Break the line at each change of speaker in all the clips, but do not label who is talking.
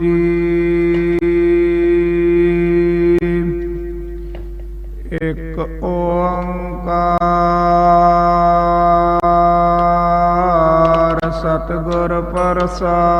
ਜੀ ਇੱਕ ਓੰਕਾਰ ਸਤਿਗੁਰ ਪ੍ਰਸਾਦ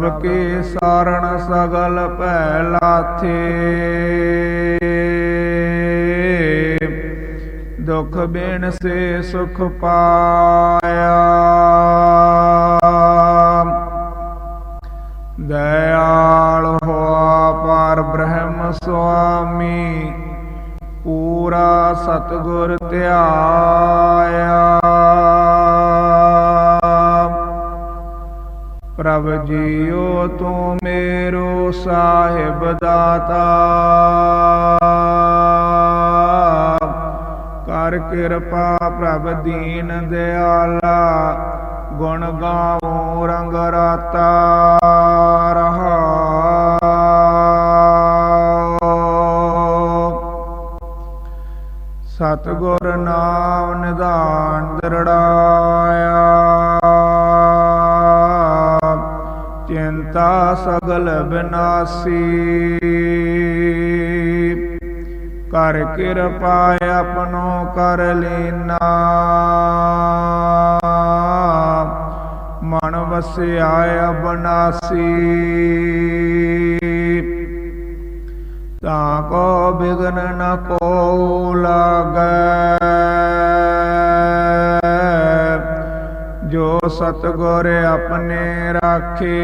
ਪ੍ਰਭ ਕੇ ਸਾਰਣ ਸਗਲ ਭੈ ਲਾਥੇ ਦੁਖ ਬਿਨ ਸੇ ਸੁਖ ਪਾਇਆ। ਦਇਆਲ ਹੋਆ ਪਰ ਬ੍ਰਹਮ ਸੁਆਮੀ, ਪੂਰਾ ਸਤਗੁਰ ਧਿਆਇਆ। ਪ੍ਰਭ ਜੀਓ ਤੂੰ ਮੇਰੋ ਸਾਹਿਬ ਦਾਤਾ। ਕਰ ਕਿਰਪਾ ਪ੍ਰਭ ਦੀਨ ਦਿਆਲਾ, ਗੁਣ ਗਾਵੋ ਰੰਗ ਰਾਤਾ। ਰਹਾ। ਸਤਿਗੁਰ ਨਾਮ ਨਿਧਾਨ ਦਰੜਾਇਆ। ਚਿੰਤਾ ਸਗਲ ਬਿਨਾਸੀ। ਕਰ ਕਿਰਪਾ ਆਪਣੋ ਕਰ ਲੈਨਾ। ਮਨ ਵਸਿਆ ਅਬਨਾਸੀ ਤਾਂ ਕੋ ਬਿਗਨ ਨ ਕੋ ਲਾਗੈ। ਜੋ ਸਤਗੁਰ ਆਪਣੇ ਰਾ ਰਾਖੇ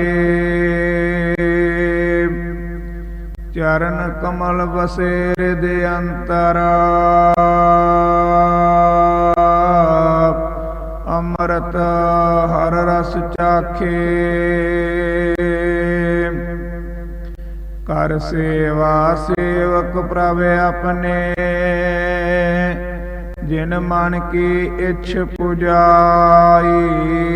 ਚਰਨ ਕਮਲ ਵਸੇ ਹਿਰਦੇ ਅੰਤਰ ਅੰਮ੍ਰਿਤ ਹਰ ਰਸ ਚਾਖੇ ਕਰ ਸੇਵਾ ਸੇਵਕ ਪ੍ਰਭ ਆਪਣੇ ਜਿਨ ਮਨ ਕੀ ਇੱਛ ਪੁਜਾਈ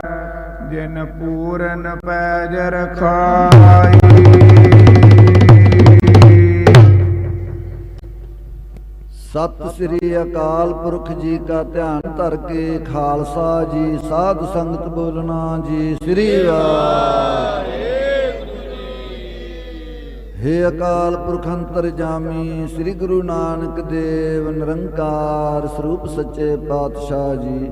ਜਿਨ ਪੂਰਨ ਪੈਜ ਰਖਾਈ।
ਸਤਿ ਸ੍ਰੀ ਅਕਾਲ ਪੁਰਖ ਜੀ ਕਾ ਧਿਆਨ ਧਰ ਕੇ ਖਾਲਸਾ ਜੀ, ਸਾਧ ਸੰਗਤ ਬੋਲਣਾ ਜੀ, ਸ੍ਰੀ ਵਾਹਿਗੁਰੂ ਹੇ ਅਕਾਲ ਪੁਰਖ ਅੰਤਰ ਜਾਮੀ ਸ੍ਰੀ ਗੁਰੂ ਨਾਨਕ ਦੇਵ, ਨਿਰੰਕਾਰ ਸਰੂਪ ਸੱਚੇ ਪਾਤਸ਼ਾਹ ਜੀ